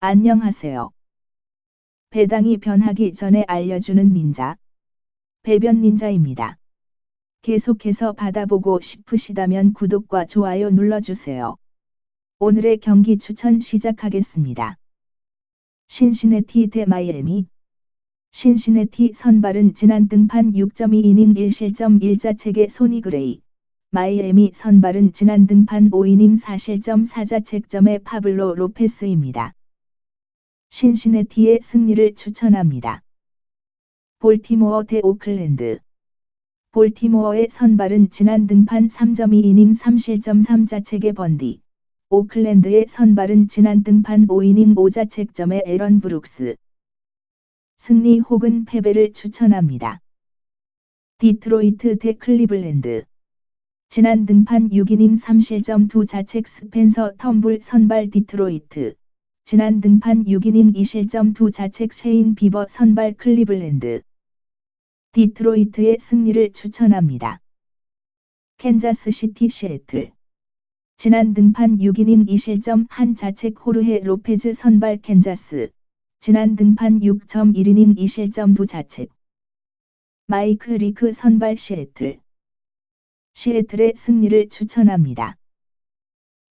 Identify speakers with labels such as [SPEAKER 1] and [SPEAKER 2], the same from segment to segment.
[SPEAKER 1] 안녕하세요. 배당이 변하기 전에 알려주는 닌자. 배변 닌자입니다. 계속해서 받아보고 싶으시다면 구독과 좋아요 눌러주세요. 오늘의 경기 추천 시작하겠습니다. 신시내티 대 마이애미 신시내티 선발은 지난 등판 6.2이닝 1실점 1자책의 소니 그레이. 마이애미 선발은 지난 등판 5이닝 4실점 4자책점의 파블로 로페스입니다. 신시내티의 승리를 추천합니다. 볼티모어 대 오클랜드 볼티모어의 선발은 지난 등판 3.2이닝 3실점 3자책의 번디. 오클랜드의 선발은 지난 등판 5이닝 5자책점의 에런 브룩스. 승리 혹은 패배를 추천합니다. 디트로이트 대 클리블랜드 지난 등판 6이닝 3실점 2자책 스펜서 텀블 선발 디트로이트 지난 등판 6이닝 2실점 2자책 세인 비버 선발 클리블랜드. 디트로이트의 승리를 추천합니다. 캔자스시티 시애틀 지난 등판 6이닝 2실점 1자책 호르헤 로페즈 선발 캔자스 지난 등판 6.1이닝 2실점 2자책. 마이크 리크 선발 시애틀 시애틀의 승리를 추천합니다.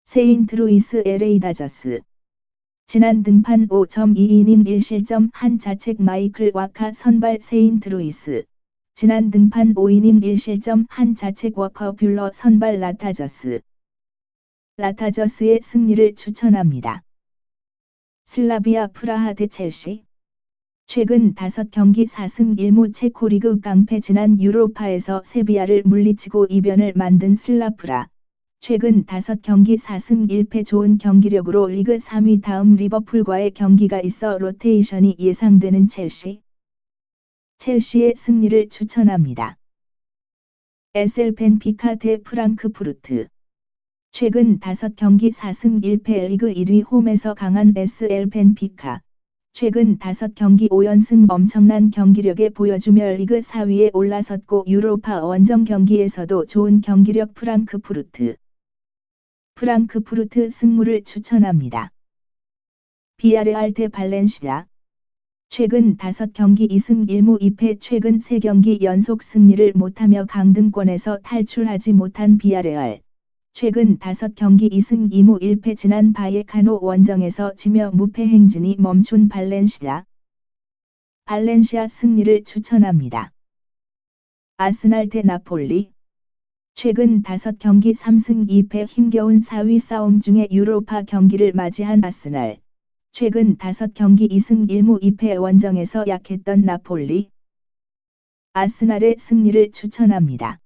[SPEAKER 1] 세인트루이스 LA 다저스 지난 등판 5.2이닝 1실점 1자책 마이클 와카 선발 세인트 루이스 지난 등판 5이닝 1실점 1자책 워커 뷰러 선발 라타저스 라타저스의 승리를 추천합니다. 슬라비아 프라하 대 첼시 최근 5경기 4승 1무 체코리그 깡패 지난 유로파에서 세비야를 물리치고 이변을 만든 슬라프라. 최근 5경기 4승 1패 좋은 경기력으로 리그 3위 다음 리버풀과의 경기가 있어 로테이션이 예상되는 첼시. 첼시의 승리를 추천합니다. 에셀 벤피카 대 프랑크푸르트 최근 5경기 4승 1패 리그 1위 홈에서 강한 SL 벤피카. 최근 5경기 5연승 엄청난 경기력에 보여주며 리그 4위에 올라섰고 유로파 원정 경기에서도 좋은 경기력 프랑크푸르트. 프랑크푸르트 승무를 추천합니다. 비아레알 대 발렌시아 최근 5경기 2승 1무 2패 최근 3경기 연속 승리를 못하며 강등권에서 탈출하지 못한 비아레알. 최근 5경기 2승 2무 1패 지난 바이에카노 원정에서 지며 무패 행진이 멈춘 발렌시아. 발렌시아 승리를 추천합니다. 아스날 대 나폴리 최근 5경기 3승 2패 힘겨운 4위 싸움 중에 유로파 경기를 맞이한 아스날. 최근 5경기 2승 1무 2패 원정에서 약했던 나폴리. 아스날의 승리를 추천합니다.